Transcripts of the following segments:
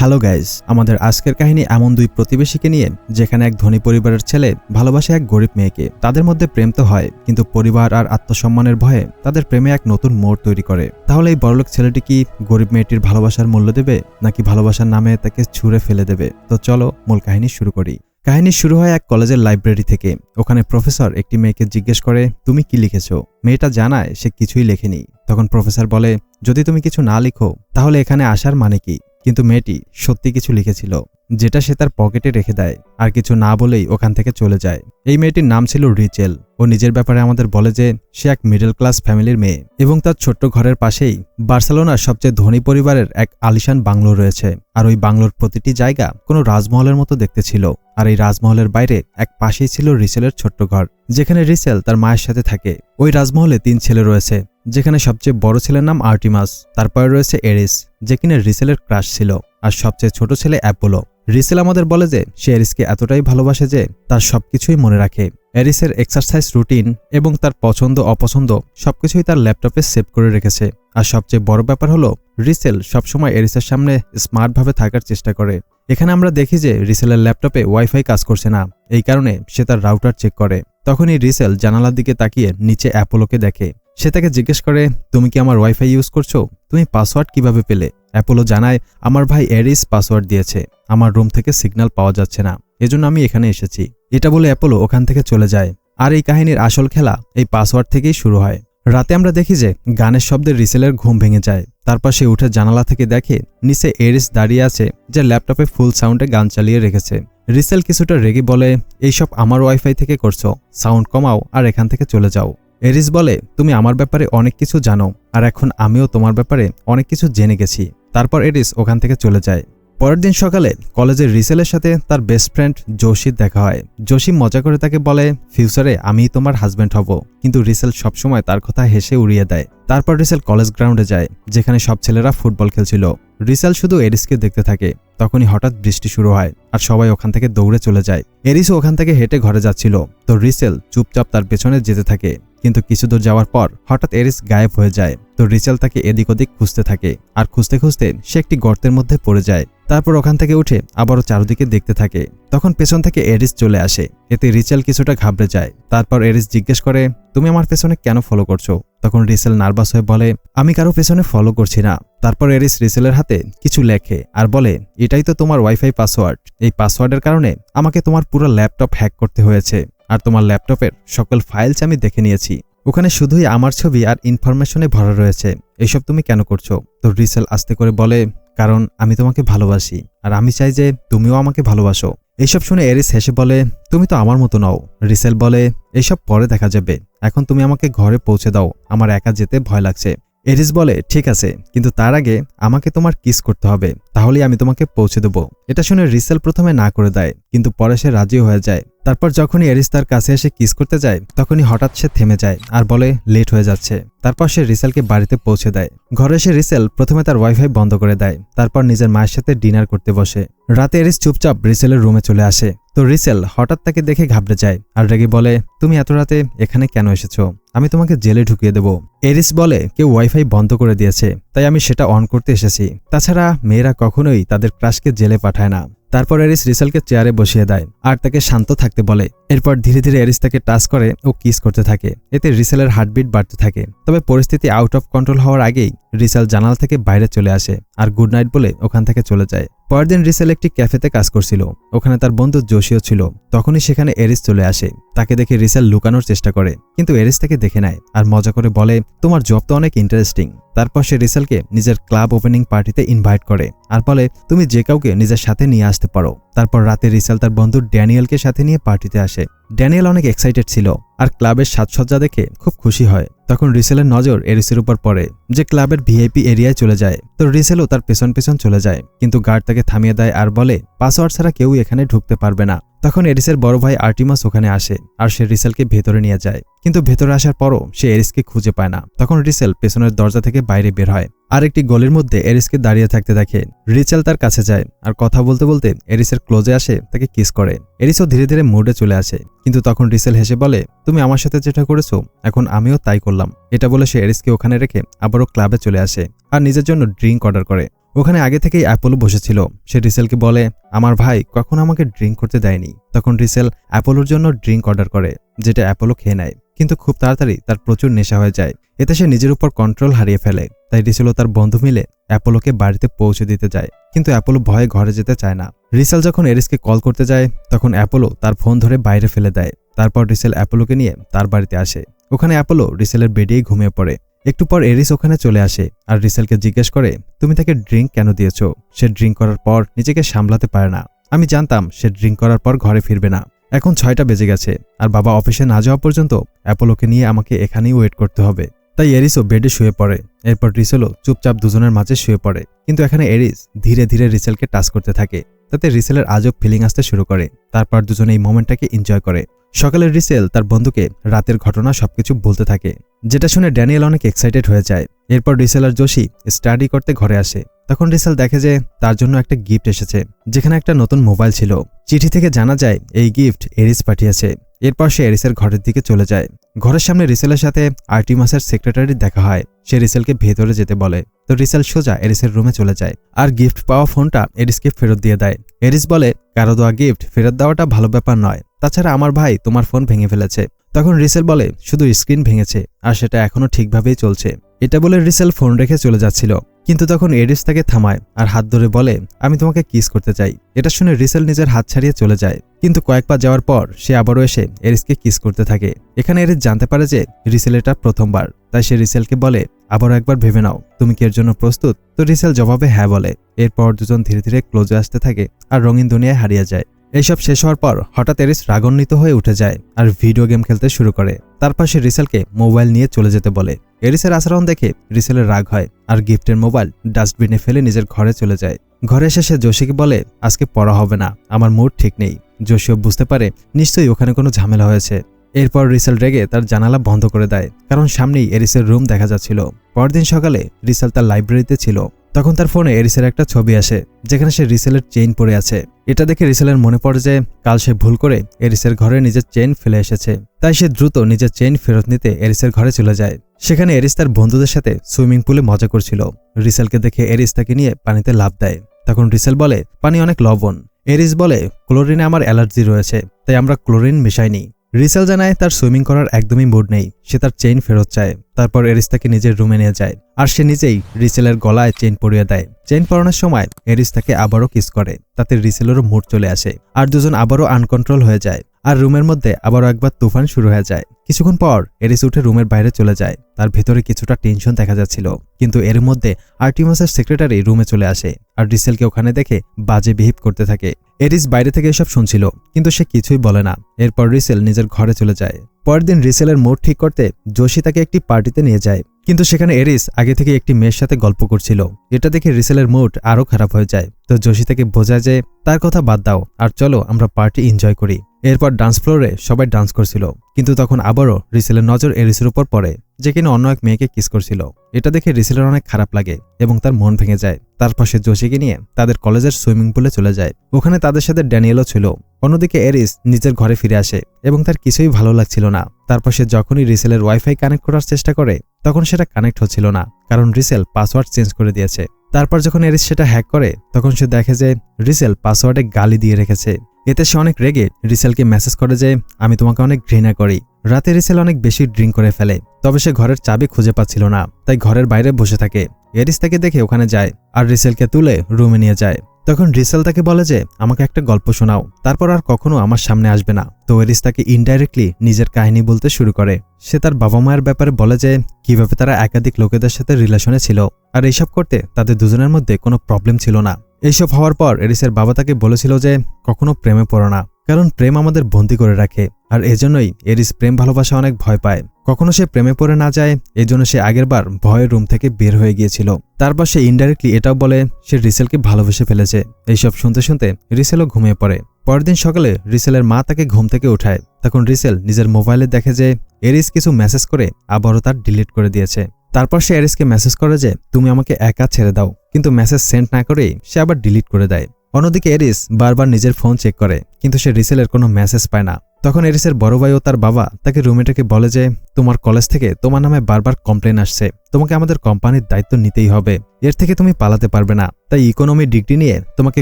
Hello guys আমাদের আজকের কাহিনী এমন দুই প্রতিবেশীকে নিয়ে, যেখানে এক ধনী পরিবারের ছেলে ভালোবাসে এক গরিব মেয়েকে। তাদের মধ্যে প্রেম তো হয়, কিন্তু পরিবার আর আত্মসম্মানের ভয়ে তাদের প্রেমে এক নতুন মোড় তৈরি করে। তাহলে এই বড়লোক ছেলেটি কি গরিব মেয়েটির ভালোবাসার মূল্য দেবে, নাকি ভালোবাসার নামে তাকে ছুঁড়ে ফেলে দেবে? তো চলো মূল কাহিনী শুরু করি। কাহিনী শুরু হয় এক কলেজের লাইব্রেরি থেকে। ওখানে প্রফেসর একটি মেয়েকে জিজ্ঞেস করে, তুমি কি লিখেছো? মেয়েটা জানায়, সে কিছুই লেখেনি। তখন প্রফেসর বলে, যদি তুমি কিছু না লিখো, তাহলে এখানে আসার মানে কি? কিন্তু মেয়েটি সত্যি কিছু লিখেছিল, যেটা সে তার পকেটে রেখে দেয় আর কিছু না বলেই ওখান থেকে চলে যায়। এই মেয়েটির নাম ছিল রিচেল। ও নিজের ব্যাপারে আমাদের বলে যে, সে এক মিডল ক্লাস ফ্যামিলির মেয়ে এবং তার ছোট্ট ঘরের পাশেই বার্সেলোনার সবচেয়ে ধনী পরিবারের এক আলিশান বাংলো রয়েছে। আর ওই বাংলোর প্রতিটি জায়গা কোনো রাজমহলের মতো দেখতে ছিল। আর এই রাজমহলের বাইরে এক পাশেই ছিল রিসেলের ছোট্ট ঘর, যেখানে রিসেল তার মায়ের সাথে থাকে। ওই রাজমহলে তিন ছেলে রয়েছে। যেখানে সবচেয়ে বড় ছেলের নাম আর্টিমাস, তারপরে রয়েছে এরিস, যে কিনা রিসেলের ক্রাশ ছিল, আর সবচেয়ে ছোট ছেলে অ্যাপোলো। রিসেল আমাদের বলে যে, সে এরিসকে এতটাই ভালোবাসে যে, তার সবকিছুই মনে রাখে। এরিসের এক্সারসাইজ রুটিন এবং তার পছন্দ অপছন্দ সবকিছুই তার ল্যাপটপে সেভ করে রেখেছে। আর সবচেয়ে বড় ব্যাপার হলো, রিসেল সবসময় এরিসের সামনে স্মার্টভাবে থাকার চেষ্টা করে। এখানে আমরা দেখি যে, রিসেলের ল্যাপটপে ওয়াইফাই কাজ করছে না, এই কারণে সে তার রাউটার চেক করে। তখনই রিসেল জানালার দিকে তাকিয়ে নিচে অ্যাপোলোকে দেখে। সে তাকে জিজ্ঞেস করে, তুমি কি আমার ওয়াইফাই ইউজ করছ? তুমি পাসওয়ার্ড কীভাবে পেলে? অ্যাপোলো জানায়, আমার ভাই এরিস পাসওয়ার্ড দিয়েছে। আমার রুম থেকে সিগন্যাল পাওয়া যাচ্ছে না। এজন্য আমি এখানে এসেছি। এটা বলে অ্যাপোলো ওখান থেকে চলে যায়। আর এই কাহিনীর আসল খেলা এই পাসওয়ার্ড থেকেই শুরু হয়। রাতে আমরা দেখি যে গানের শব্দে রিসেলের ঘুম ভেঙে যায়। তারপর সে উঠে জানালা থেকে দেখে, নিচে এরিস দাঁড়িয়ে আছে, যে ল্যাপটপে ফুল সাউন্ডে গান চালিয়ে রেখেছে। রিসেল কিছুটা রেগে বলে, এইসব আমার ওয়াইফাই থেকে করছ। সাউন্ড কমাও আর এখান থেকে চলে যাও। এরিস বলে, তুমি আমার ব্যাপারে অনেক কিছু জানো, আর এখন আমিও তোমার ব্যাপারে অনেক কিছু জেনে গেছি। তারপর এরিস ওখান থেকে চলে যায়। পরের দিন সকালে কলেজের রিসেলের সাথে তার বেস্ট ফ্রেন্ড জোশির দেখা হয়। জোশি মজা করে তাকে বলে ফিউচারে আমি তোমার হাজব্যান্ড হব। কিন্তু রিসেল সবসময় তার কথা হেসে উড়িয়ে দেয়। তারপর রিসেল কলেজ গ্রাউন্ডে যায়, যেখানে সব ছেলেরা ফুটবল খেলছিল। রিসেল শুধু এরিসকে দেখতে থাকে, তখনই হঠাৎ বৃষ্টি শুরু হয়, আর সবাই ওখান থেকে দৌড়ে চলে যায়। এরিসও ওখান থেকে হেঁটে ঘরে যাচ্ছিল। তো রিসেল চুপচাপ তার পেছনে যেতে থাকে। কিন্তু কিছু দূর যাওয়ার পর হঠাৎ এরিস গায়েব হয়ে যায়। তো রিচেল তাকে এদিক ওদিক খুঁজতে থাকে আর খুঁজতে খুঁজতে সে একটি গর্তের মধ্যে পড়ে যায়। তারপর ওখান থেকে উঠে আবারও চারদিকে দেখতে থাকে। তখন পেছন থেকে এরিস চলে আসে। এতে রিচেল কিছুটা ঘাবড়ে যায়। তারপর এরিস জিজ্ঞেস করে, তুমি আমার পেছনে কেন ফলো করছ? তখন রিসেল নার্ভাস হয়ে বলে, আমি কারও পেছনে ফলো করছি না। তারপর এরিস রিসেলের হাতে কিছু লেখে আর বলে, এটাই তো তোমার ওয়াইফাই পাসওয়ার্ড এই পাসওয়ার্ডের কারণে আমাকে তোমার পুরো ল্যাপটপ হ্যাক করতে হয়েছে। আর তোমার ল্যাপটপের সকল ফাইলস আমি দেখে নিয়েছি। ওখানে শুধুই আমার ছবি আর ইনফরমেশনে ভরা রয়েছে। এসব তুমি কেন করছ? তো রিসেল আস্তে করে বলে, কারণ আমি তোমাকে ভালোবাসি আর আমি চাই যে তুমিও আমাকে ভালোবাসো। এইসব শুনে এরিস হেসে বলে, তুমি তো আমার মতো নও। রিসেল বলে এইসব পরে দেখা যাবে। এখন তুমি আমাকে ঘরে পৌঁছে দাও। আমার একা যেতে ভয় লাগছে। এরিস বলে, ঠিক আছে, কিন্তু তার আগে আমাকে তোমার কিস করতে হবে। তাহলেই আমি তোমাকে পৌঁছে দেবো। এটা শুনে রিসেল প্রথমে না করে দেয়, কিন্তু পরে সে রাজি হয়ে যায়। তারপর যখনই এরিস তার কাছে এসে কিস করতে যায়, তখনই হঠাৎ সে থেমে যায় আর বলে, লেট হয়ে যাচ্ছে। তারপর সে রিসেলকে বাড়িতে পৌঁছে দেয়। ঘরে এসে রিসেল প্রথমে তার ওয়াইফাই বন্ধ করে দেয়, তারপর নিজের মায়ের সাথে ডিনার করতে বসে। রাতে এরিস চুপচাপ রিসেলের রুমে চলে আসে। তো রিসেল হঠাৎ তাকে দেখে ঘাবড়ে যায় আর রেগে বলে, তুমি এত রাতে এখানে কেন এসেছ? আমি তোমাকে জেলে ঢুকিয়ে দেব। এরিস বলে, কেউ ওয়াইফাই বন্ধ করে দিয়েছে, তাই আমি সেটা অন করতে এসেছি। তাছাড়া মেয়েরা কখনোই তাদের ক্রাশকে জেলে পাঠায় না। তারপর এরিস রিসেলকে চেয়ারে বসিয়ে দেয় আর তাকে শান্ত থাকতে বলে। এরপর ধীরে ধীরে এরিস তাকে টাচ করে ও কিস করতে থাকে। এতে রিসেলের হার্টবিট বাড়তে থাকে। তবে পরিস্থিতি আউট অফ কন্ট্রোল হওয়ার আগেই রিসেল জানাল থেকে বাইরে চলে আসে আর গুড নাইট বলে ওখান থেকে চলে যায়। পরের দিন রিসেল একটি ক্যাফেতে কাজ করছিল। ওখানে তার বন্ধু জোশিও ছিল। তখনই সেখানে এরিস চলে আসে। তাকে দেখে রিসেল লুকানোর চেষ্টা করে। কিন্তু এরিস তাকে দেখে নেয় আর মজা করে বলে, তোমার জব তো অনেক ইন্টারেস্টিং তারপর সে রিসেলকে নিজের ক্লাব ওপেনিং পার্টিতে ইনভাইট করে। আর বলে, তুমি যে কাউকে নিজের সাথে নিয়ে আসতে পারো। তারপর রাতে রিসেল তার বন্ধু ড্যানিয়েলকে সাথে নিয়ে পার্টিতে আসে। ড্যানিয়েল অনেক এক্সাইটেড ছিল, আর ক্লাবের সাজসজ্জা দেখে খুব খুশি হয়। তখন রিসেলের নজর এরিসের উপর পড়ে, যে ক্লাবের ভিআইপি এরিয়ায় চলে যায়। তো রিসেলও তার পেছন পেছন চলে যায়, কিন্তু গার্ড তাকে থামিয়ে দেয় আর বলে, পাসওয়ার্ড ছাড়া কেউ এখানে ঢুকতে পারবে না। তখন এরিসের বড় ভাই আর্টিমাস ওখানে আসে আর সে রিসেলকে ভেতরে নিয়ে যায়। কিন্তু ভেতরে আসার পরও সে এরিসকে খুঁজে পায় না। তখন রিসেল পেছনের দরজা থেকে বাইরে বের হয়। আর একটি গলির মধ্যে এরিসকে দাঁড়িয়ে থাকতে দেখে। রিচেল তার কাছে যায় আর কথা বলতে বলতে এরিসের ক্লোজে আসে, তাকে কিস করে। এরিসও ধীরে ধীরে মুডে চলে আসে। কিন্তু তখন রিসেল হেসে বলে, তুমি আমার সাথে যেটা করেছ, এখন আমিও তাই করলাম। এটা বলে সে এরিসকে ওখানে রেখে আবারও ক্লাবে চলে আসে। আর নিজের জন্য ড্রিঙ্ক অর্ডার করে। ওখানে আগে থেকেই অ্যাপোলো বসেছিল। সে রিসেলকে বলে, আমার ভাই কখন আমাকে ড্রিঙ্ক করতে দেয়নি। তখন রিসেল অ্যাপোলোর জন্য ড্রিঙ্ক অর্ডার করে, যেটা অ্যাপোলো খেয়ে নেয়। কিন্তু খুব তাড়াতাড়ি তার প্রচুর নেশা হয়ে যায়। এতে সে নিজের উপর কন্ট্রোল হারিয়ে ফেলে। তাই রিসেল ও তার বন্ধু মিলে অ্যাপোলোকে বাড়িতে পৌঁছে দিতে যায়। কিন্তু অ্যাপোলো ভয়ে ঘরে যেতে চায় না। রিসেল যখন এরিসকে কল করতে যায়, তখন অ্যাপোলো তার ফোন ধরে বাইরে ফেলে দেয়। তারপর রিসেল অ্যাপোলোকে নিয়ে তার বাড়িতে আসে। ওখানে অ্যাপোলো রিসেলের বেডেই ঘুমিয়ে পড়ে। একটু পর এরিস ওখানে চলে আসে আর রিসেলকে জিজ্ঞেস করে, তুমি তাকে ড্রিঙ্ক কেন দিয়েছ? সে ড্রিঙ্ক করার পর নিজেকে সামলাতে পারে না। আমি জানতাম সে ড্রিঙ্ক করার পর ঘরে ফিরবে না। এখন ছয়টা বেজে গেছে আর বাবা অফিসে না যাওয়া পর্যন্ত অ্যাপোলোকে নিয়ে আমাকে এখানেই ওয়েট করতে হবে। তাই এরিসও বেডে শুয়ে পড়ে। এরপর রিসেলও চুপচাপ দুজনের মাঝে শুয়ে পড়ে। কিন্তু এখানে এরিস ধীরে ধীরে রিসেলকে টাচ করতে থাকে। তাতে রিসেলের আজব ফিলিং আসতে শুরু করে। তারপর দুজনে এই মোমেন্টটাকে এনজয় করে। সকালের রিসেল তার বন্ধুকে রাতের ঘটনা সবকিছু বলতে থাকে। যেটা শুনে ড্যানিয়েল অনেক এক্সাইটেড হয়ে যায়। এরপর রিসেল আর যোশী স্টাডি করতে ঘরে আসে। তখন রিসেল দেখে যে তার জন্য একটা গিফট এসেছে, যেখানে একটা নতুন মোবাইল ছিল। চিঠি থেকে জানা যায়, এই গিফট এরিস পাঠিয়েছে। এরপর সে এরিসের ঘরের দিকে চলে যায়। ঘরের সামনে রিসেলের সাথে আর্টিমাসের সেক্রেটারি দেখা হয়। সে রিসেলকে ভেতরে যেতে বলে। তো রিসেল সোজা এরিসের রুমে চলে যায় আর গিফট পাওয়া ফোনটা এরিসকে ফেরত দিয়ে দেয়। এরিস বলে, কারও দেওয়া গিফট ফেরত দেওয়াটা ভালো ব্যাপার নয়। তাছাড়া আমার ভাই তোমার ফোন ভেঙে ফেলেছে। তখন রিসেল বলে, শুধু স্ক্রিন ভেঙেছে, আর সেটা এখনও ঠিকভাবেই চলছে। এটা বলে রিসেল ফোন রেখে চলে যাচ্ছিল। কিন্তু তখন এরিস তাকে থামায় আর হাত ধরে বলে, আমি তোমাকে কিস করতে চাই। এটা শুনে রিসেল নিজের হাত ছাড়িয়ে চলে যায়। কিন্তু কয়েক পা যাওয়ার পর সে আবারও এসে এরিসকে কিস করতে থাকে। এখানে এরিস জানতে পারে যে রিসেল এটা প্রথমবার। তাই সে রিসেলকে বলে, আবারও একবার ভেবে নাও, তুমি কি এর জন্য প্রস্তুত? তো রিসেল জবাবে হ্যাঁ বলে। এরপর দুজন ধীরে ধীরে ক্লোজে আসতে থাকে আর রঙিন দুনিয়ায় হারিয়ে যায়। এইসব শেষ হওয়ার পর হঠাৎ এরিস রাগান্বিত হয়ে উঠে যায় আর ভিডিও গেম খেলতে শুরু করে। তারপর সে রিসেলকে মোবাইল নিয়ে চলে যেতে বলে। এরিসের আচরণ দেখে রিসেলের রাগ হয় আর গিফটের মোবাইল ডাস্টবিনে ফেলে নিজের ঘরে চলে যায়। ঘরে এসে সে যোশীকে বলে, আজকে পড়া হবে না, আমার মুড ঠিক নেই। যোশীও বুঝতে পারে নিশ্চয়ই ওখানে কোনো ঝামেলা হয়েছে। এরপর রিসেল রেগে তার জানালা বন্ধ করে দেয়, কারণ সামনেই এরিসের রুম দেখা যাচ্ছিল। পরদিন সকালে রিসেল তার লাইব্রেরিতে ছিল। তখন তার ফোনে এরিসের একটা ছবি আসে, যেখানে সে রিসেলের চেইন পরে আছে। এটা দেখে রিসেলের মনে পড়ে যে, কাল সে ভুল করে এরিসের ঘরে নিজের চেইন ফেলে এসেছে। তাই সে দ্রুত নিজের চেইন ফেরত নিতে এরিসের ঘরে চলে যায়। সেখানে এরিস তার বন্ধুদের সাথে সুইমিং পুলে মজা করছিল। রিসেলকে দেখে এরিস তাকে নিয়ে পানিতে লাভ দেয়। তখন রিসেল বলে, পানি অনেক লবণ। এরিস বলে, ক্লোরিনে আমার অ্যালার্জি রয়েছে, তাই আমরা ক্লোরিন মিশাইনি। রিসেল জানায় তার সুইমিং করার একদমই মুড নেই। সে তার চেইন ফেরত চায়। তারপর এরিস তাকে নিজের রুমে নিয়ে যায়। আর সে নিজেই রিসেলের গলায় চেইন পরিয়ে দেয়। চেইন পরানোর সময় এরিস তাকে আবারও কিস করে। তাতে রিসেলেরও মুড চলে আসে। আর দুজন আবারও আনকন্ট্রোল হয়ে যায়। আর রুমের মধ্যে আবারও একবার তুফান শুরু হয়ে যায়। কিছুক্ষণ পর এরিস উঠে রুমের বাইরে চলে যায়। তার ভেতরে কিছুটা টেনশন দেখা যাচ্ছিল। কিন্তু এর মধ্যে আর্টিমাসের সেক্রেটারি রুমে চলে আসে আর রিসেলকে ওখানে দেখে বাজে বিহেভ করতে থাকে। এরিস বাইরে থেকে এসব শুনছিল, কিন্তু সে কিছুই বলে না। এরপর রিসেল নিজের ঘরে চলে যায়। পরের দিন রিসেলের মোড ঠিক করতে যোশী তাকে একটি পার্টিতে নিয়ে যায়। কিন্তু সেখানে এরিস আগে থেকে একটি মেয়ের সাথে গল্প করছিল। এটা দেখে রিসেলের মুড আরও খারাপ হয়ে যায়। তো যোশী তাকে বোঝায় যে, তার কথা বাদ দাও, আর চলো আমরা পার্টি এনজয় করি। এরপর ডান্স ফ্লোরে সবাই ডান্স করছিল, কিন্তু তখন আবারও রিসেলের নজর এরিসের উপর পড়ে, যে কিনা অন্য এক মেয়েকে কিস করছিল। এটা দেখে রিসেলের অনেক খারাপ লাগে এবং তার মন ভেঙে যায়। তারপর সে যোশীকে নিয়ে তাদের কলেজের সুইমিং পুলে চলে যায়। ওখানে তাদের সাথে ড্যানিয়েলও ছিল। অন্যদিকে এরিস নিজের ঘরে ফিরে আসে এবং তার কিছুই ভালো লাগছিল না। তারপর সে যখনই রিসেলের ওয়াইফাই কানেক্ট করার চেষ্টা করে, তখন সেটা কানেক্ট হচ্ছিল না, কারণ রিসেল পাসওয়ার্ড চেঞ্জ করে দিয়েছে। তারপর যখন এরিস সেটা হ্যাক করে, তখন সে দেখে যে রিসেল পাসওয়ার্ডে গালি দিয়ে রেখেছে। এতে সে অনেক রেগে রিসেলকে মেসেজ করে যে, আমি তোমাকে অনেক ঘৃণা করি। রাতে রিসেল অনেক বেশি ড্রিঙ্ক করে ফেলে, তবে সে ঘরের চাবি খুঁজে পাচ্ছিল না, তাই ঘরের বাইরে বসে থাকে। এরিস তাকে দেখে ওখানে যায় আর রিসেলকে তুলে রুমে নিয়ে যায়। তখন রিসেল তাকে বলে যে, আমাকে একটা গল্প শোনাও। তারপর আর কখনো আমার সামনে আসবে না। তো এরিস তাকে ইনডাইরেক্টলি নিজের কাহিনী বলতে শুরু করে। সে তার বাবা মায়ের ব্যাপারে বলে যে, কীভাবে তারা একাধিক লোকেদের সাথে রিলেশনে ছিল? আর এইসব করতে তাদের দুজনের মধ্যে কোনো প্রবলেম ছিল না। এইসব হওয়ার পর এরিসের বাবা তাকে বলেছিল যে কখনো প্রেমে পড়ো না, কারণ প্রেম আমাদের বন্দি করে রাখে, আর এজন্যই এরিস প্রেম ভালোবাসা অনেক ভয় পায়। কখনো সে প্রেমে পড়ে না যায়, এজন্য সে আগেরবার ভয়ের রুম থেকে বের হয়ে গিয়েছিল। তারপর সে ইনডাইরেক্টলি এটাও বলে সে রিসেলকে ভালোবেসে ফেলেছে। এইসব শুনতে শুনতে রিসেলও ঘুমিয়ে পড়ে। পরের দিন সকালে রিসেলের মা তাকে ঘুম থেকে উঠায়। তখন রিসেল নিজের মোবাইলে দেখে যে এরিস কিছু মেসেজ করে আবারও তার ডিলিট করে দিয়েছে। তারপর সে এরিসকে মেসেজ করে যে, তুমি আমাকে একা ছেড়ে দাও। কিন্তু মেসেজ সেন্ড না করেই সে আবার ডিলিট করে দেয়। অন্যদিকে এরিস বারবার নিজের ফোন চেক করে, কিন্তু সে রিসেলের কোনো মেসেজ পায় না। তখন এরিসের বড় ভাই ও তার বাবা তাকে রুমেটাকে বলে যে, তোমার কলেজ থেকে তোমার নামে বারবার কমপ্লেন আসছে। তোমাকে আমাদের কোম্পানির দায়িত্ব নিতেই হবে। এর থেকে তুমি পালাতে পারবে না। তাই ইকোনমি ডিগ্রি নিয়ে তোমাকে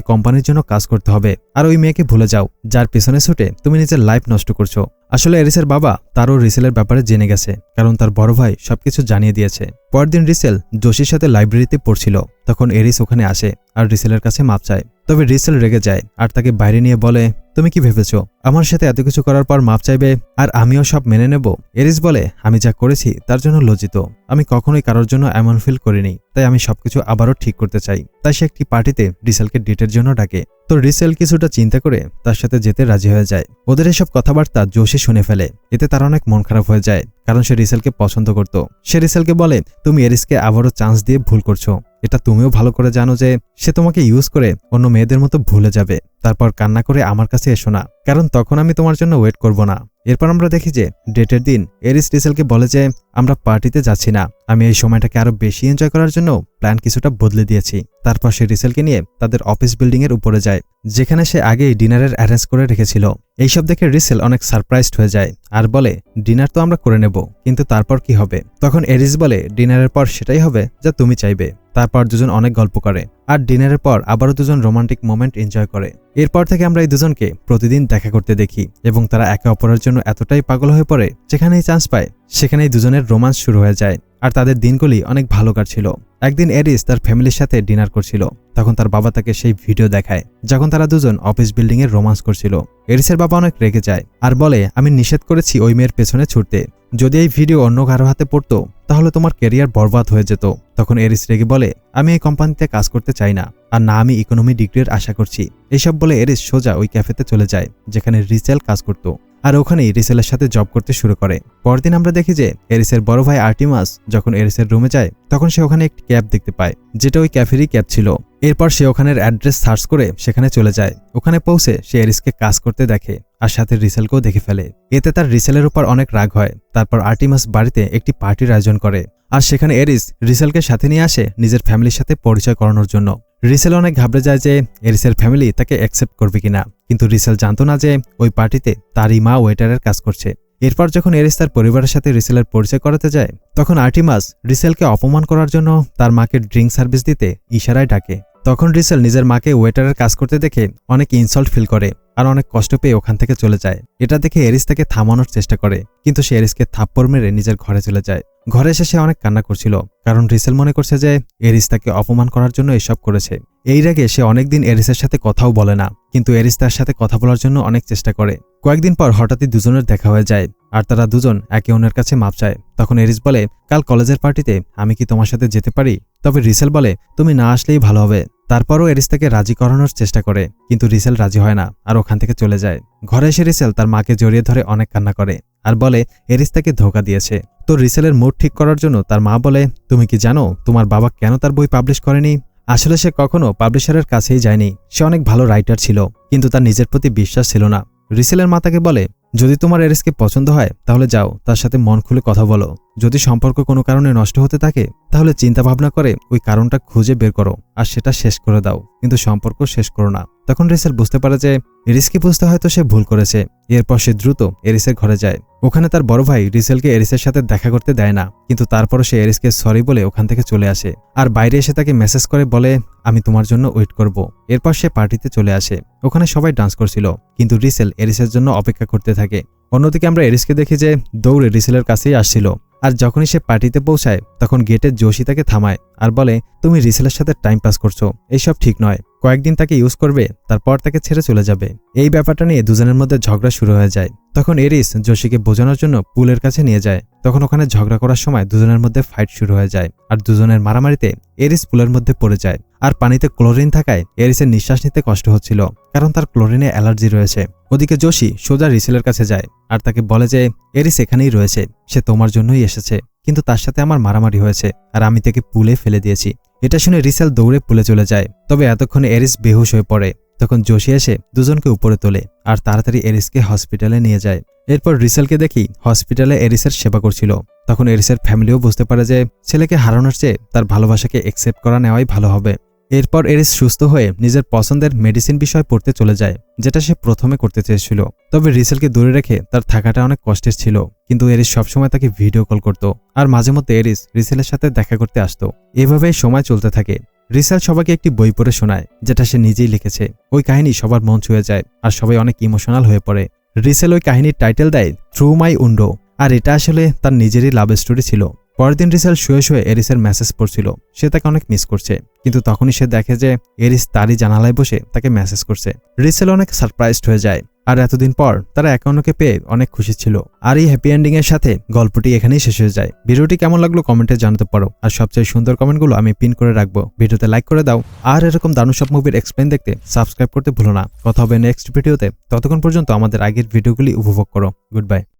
কোম্পানির জন্য কাজ করতে হবে। আর ওই মেয়েকে ভুলে যাও। যার পেছনে ছুটে তুমি নিজের লাইফ নষ্ট করছ। আসলে এরিসের বাবা তারও রিসেলের ব্যাপারে জেনে গেছে, কারণ তার বড় ভাই সবকিছু জানিয়ে দিয়েছে। পরের দিন রিসেল জোশির সাথে লাইব্রেরিতে পড়ছিল। তখন এরিস ওখানে আসে আর রিসেলের কাছে মাপ চায়। তবে রিসেল রেগে যায় আর তাকে বাইরে নিয়ে বলে, তুমি কি ভেবেছ? আমার সাথে এত কিছু করার পর মাপ চাইবে আর আমিও সব মেনে নেব? এরিস বলে, আমি যা করেছি তার জন্য লজ্জিত। আমি কখনোই কারোর জন্য এমন ফিল করিনি, তাই আমি সবকিছু আবারও ঠিক করতে চাই। তাই সে একটি পার্টিতে রিসেলকে ডেটের জন্য ডাকে। তো রিসেল কিছুটা চিন্তা করে তার সাথে যেতে রাজি হয়ে যায়। ওদের এসব কথাবার্তা জোশি শুনে ফেলে। এতে তার অনেক মন খারাপ হয়ে যায়, কারণ সে রিসেলকে পছন্দ করত। সে রিসেলকে বলে, তুমি এরিসকে আবারও চান্স দিয়ে ভুল করছ। এটা তুমিও ভালো করে জানো যে সে তোমাকে ইউজ করে অন্য মেয়েদের মতো ভুলে যাবে। তারপর কান্না করে আমার কাছে এসো না, কারণ তখন আমি তোমার জন্য ওয়েট করব না। এরপর আমরা দেখি যে ডেটের দিন, এরিস রিসেলকে বলে যে, আমরা পার্টিতে যাচ্ছি না। আমি এই সময়টাকে আরও বেশি এনজয় করার জন্য প্ল্যান কিছুটা বদলে দিয়েছি। তারপর সে রিসেলকে নিয়ে তাদের অফিস বিল্ডিং এর উপরে যায়, যেখানে সে আগেই ডিনারের অ্যারেঞ্জ করে রেখেছিল। এইসব দেখে রিসেল অনেক সারপ্রাইজড হয়ে যায় আর বলে, ডিনার তো আমরা করে নেব, কিন্তু তারপর কি হবে? তখন এরিস বলে, ডিনারের পর সেটাই হবে যা তুমি চাইবে। তারপর দুজন অনেক গল্প করে, আর ডিনারের পর আবারও দুজন রোমান্টিক মোমেন্ট এনজয় করে। এরপর থেকে আমরা এই দুজনকে প্রতিদিন দেখা করতে দেখি, এবং তারা একে অপরের জন্য এতটাই পাগল হয়ে পড়ে, যেখানেই চান্স পায়, সেখানেই দুজনের রোমান্স শুরু হয়ে যায়। আর তাদের দিনগুলি অনেক ভালো কাটছিল একদিন এরিস তার ফ্যামিলির সাথে ডিনার করছিল। তখন তার বাবা তাকে সেই ভিডিও দেখায়, যখন তারা দুজন অফিস বিল্ডিং এর রোমান্স করছিল। এরিসের বাবা অনেক রেগে যায় আর বলে, আমি নিষেধ করেছি ওই মেয়ের পেছনে ছুটতে। যদি এই ভিডিও অন্য কারও হাতে পড়তো, তাহলে তোমার কেরিয়ার বরবাদ হয়ে যেত। তখন এরিস রেগে বলে, আমি এই কোম্পানিতে কাজ করতে চাই না, আর না আমি ইকোনমি ডিগ্রির আশা করছি। এইসব বলে এরিস সোজা ওই ক্যাফেতে চলে যায়, যেখানে রিসেল কাজ করত। আর ওখানেই রিসেলের সাথে জব করতে শুরু করে। পরদিন আমরা দেখি যে এরিসের বড় ভাই আর্টিমাস যখন এরিসের রুমে যায়, তখন সে ওখানে একটি ক্যাব দেখতে পায়, যেটা ওই ক্যাফেরই ক্যাব ছিল। এরপর সে ওখানের অ্যাড্রেস সার্চ করে সেখানে চলে যায়। ওখানে পৌঁছে সে এরিসকে কাজ করতে দেখে আর সাথে রিসেলকেও দেখে ফেলে। এতে তার রিসেলের উপর অনেক রাগ হয়। তারপর আর্টিমাস বাড়িতে একটি পার্টির আয়োজন করে। আর সেখানে এরিস রিসেলকে সাথে নিয়ে আসে নিজের ফ্যামিলির সাথে পরিচয় করানোর জন্য। রিসেল অনেক ঘাবড়ে যায় যে এরিসের ফ্যামিলি তাকে অ্যাকসেপ্ট করবে কিনা। কিন্তু রিসেল জানতো না যে ওই পার্টিতে তারই মা ওয়েটারের কাজ করছে। এরপর যখন এরিস তার পরিবারের সাথে রিসেলের পরিচয় করাতে যায়, তখন আর্টিমাস রিসেলকে অপমান করার জন্য তার মাকে ড্রিঙ্ক সার্ভিস দিতে ইশারায় ডাকে। তখন রিসেল নিজের মাকে ওয়েটারের কাজ করতে দেখে অনেক ইনসল্ট ফিল করে। আর অনেক কষ্ট পেয়ে ওখান থেকে চলে যায়। এটা দেখে এরিস তাকে থামানোর চেষ্টা করে, কিন্তু সে এরিসকে থাপ্পড় মেরে নিজের ঘরে চলে যায়। ঘরে এসে সে অনেক কান্না করছিল, কারণ রিসেল মনে করছে যে এরিস তাকে অপমান করার জন্য এসব করেছে। এই রাগে সে অনেকদিন এরিসের সাথে কথাও বলে না, কিন্তু এরিস তার সাথে কথা বলার জন্য অনেক চেষ্টা করে। কয়েকদিন পর হঠাৎই দুজনের দেখা হয়ে যায়, আর তারা দুজন একে অন্যের কাছে মাপ চায়। তখন এরিস বলে, কাল কলেজের পার্টিতে আমি কি তোমার সাথে যেতে পারি? তবে রিসেল বলে, তুমি না আসলেই ভালো হবে। তারপরও এরিস তাকে রাজি করানোর চেষ্টা করে, কিন্তু রিসেল রাজি হয় না আর ওখান থেকে চলে যায়। ঘরে এসে রিসেল তার মাকে জড়িয়ে ধরে অনেক কান্না করে আর বলে, এরিস তাকে ধোকা দিয়েছে। তো রিসেলের মুড ঠিক করার জন্য তার মা বলে, তুমি কি জানো তোমার বাবা কেন তার বই পাবলিশ করেনি? আসলে সে কখনো পাবলিশারের কাছেই যায়নি। সে অনেক ভালো রাইটার ছিল, কিন্তু তার নিজের প্রতি বিশ্বাস ছিল না। রিসেলের মা তাকে বলে যদি তোমার এরিসকে পছন্দ হয়, তাহলে যাও, তার সাথে মন খুলে কথা বলো। যদি সম্পর্ক কোনো কারণে নষ্ট হতে থাকে, তাহলে চিন্তা ভাবনা করে ওই কারণটা খুঁজে বের করো, আর সেটা শেষ করে দাও। কিন্তু সম্পর্ক শেষ করো না। তখন রিসার বুঝতে পারে যে, এরিসকে বুঝতে হয়তো সে ভুল করেছে। এরপর সে দ্রুত এরিসের ঘরে যায়। ওখানে তার বড় ভাই রিসেলকে এরিসের সাথে দেখা করতে দেয় না, কিন্তু তারপরও সে এরিসকে সরি বলে ওখান থেকে চলে আসে। আর বাইরে এসে তাকে মেসেজ করে বলে, আমি তোমার জন্য ওয়েট করব। এরপর সে পার্টিতে চলে আসে। ওখানে সবাই ডান্স করছিল, কিন্তু রিসেল এরিসের জন্য অপেক্ষা করতে থাকে। অন্যদিকে আমরা এরিসকে দেখি যে দৌড়ে রিসেলের কাছেই আসছিল। আর যখনই সে পার্টিতে পৌঁছায়, তখন গেটের জোশি তাকে থামায় আর বলে, তুমি রিসেলের সাথে টাইম পাস করছ, এইসব ঠিক নয়। কয়েকদিন তাকে ইউজ করবে, তারপর তাকে ছেড়ে চলে যাবে। এই ব্যাপারটা নিয়ে দুজনের মধ্যে ঝগড়া শুরু হয়ে যায়। তখন এরিস জোশিকে বোঝানোর জন্য পুলের কাছে নিয়ে যায়। তখন ওখানে ঝগড়া করার সময় দুজনের মধ্যে ফাইট শুরু হয়ে যায় আর দুজনের মারামারিতে এরিস পুলের মধ্যে পড়ে যায় আর পানিতে ক্লোরিন থাকায় এরিসের নিঃশ্বাস নিতে কষ্ট হচ্ছিল কারণ তার ক্লোরিনে অ্যালার্জি রয়েছে। ওদিকে যোশী সোজা রিসেলের কাছে যায় আর তাকে বলে যে, এরিস এখানেই রয়েছে, সে তোমার জন্যই এসেছে, কিন্তু তার সাথে আমার মারামারি হয়েছে আর আমি তাকে পুলে ফেলে দিয়েছি। এটা শুনে রিসেল দৌড়ে পুলে চলে যায়। তবে এতক্ষণে এরিস বেহুশ হয়ে পড়ে। তখন যোশী এসে দুজনকে উপরে তোলে আর তাড়াতাড়ি এরিসকে হসপিটালে নিয়ে যায়। এরপর রিসেলকে দেখি হসপিটালে এরিসের সেবা করছিল। তখন এরিসের ফ্যামিলিও বুঝতে পারে যে ছেলেকে হারানোর চেয়ে তার ভালোবাসাকে একসেপ্ট করা নেওয়াই ভালো হবে। এরপর এরিস সুস্থ হয়ে নিজের পছন্দের মেডিসিন বিষয় পড়তে চলে যায়, যেটা সে প্রথমে করতে চেয়েছিল। তবে রিসেলকে দূরে রেখে তার থাকাটা অনেক কষ্টের ছিল, কিন্তু এরিস সবসময় তাকে ভিডিও কল করত। আর মাঝে মধ্যে এরিস রিসেলের সাথে দেখা করতে আসতো। এভাবেই সময় চলতে থাকে। রিসেল সবাইকে একটি বই পড়ে শোনায়, যেটা সে নিজেই লিখেছে। ওই কাহিনী সবার মন ছুঁয়ে যায় আর সবাই অনেক ইমোশনাল হয়ে পড়ে। রিসেল ওই কাহিনীর টাইটেল দেয় থ্রু মাই উন্ডো আর এটা আসলে তার নিজেরই লাভ স্টোরি ছিল। পরের দিন রিসেল শুয়ে শুয়ে এরিসের মেসেজ পড়ছিল। সে তাকে অনেক মিস করছে। কিন্তু তখনই সে দেখে যে এরিস তারই জানালায় বসে তাকে মেসেজ করছে। রিসেল অনেক সারপ্রাইজড হয়ে যায়। আর এতদিন পর তারা একে অন্যকে পেয়ে অনেক খুশি ছিল। আর এই হ্যাপি এন্ডিং এর সাথে গল্পটি এখানেই শেষ হয়ে যায়। ভিডিওটি কেমন লাগল কমেন্টে জানাতে পারো। আর সবচেয়ে সুন্দর কমেন্টগুলো আমি পিন করে রাখব। ভিডিওতে লাইক করে দাও। আর এরকম দারুণ সব মুভির এক্সপ্লেন দেখতে সাবস্ক্রাইব করতে ভুলো না। কথা হবে নেক্সট ভিডিওতে ততক্ষণ পর্যন্ত আমাদের আগের ভিডিওগুলি উপভোগ করো। Good bye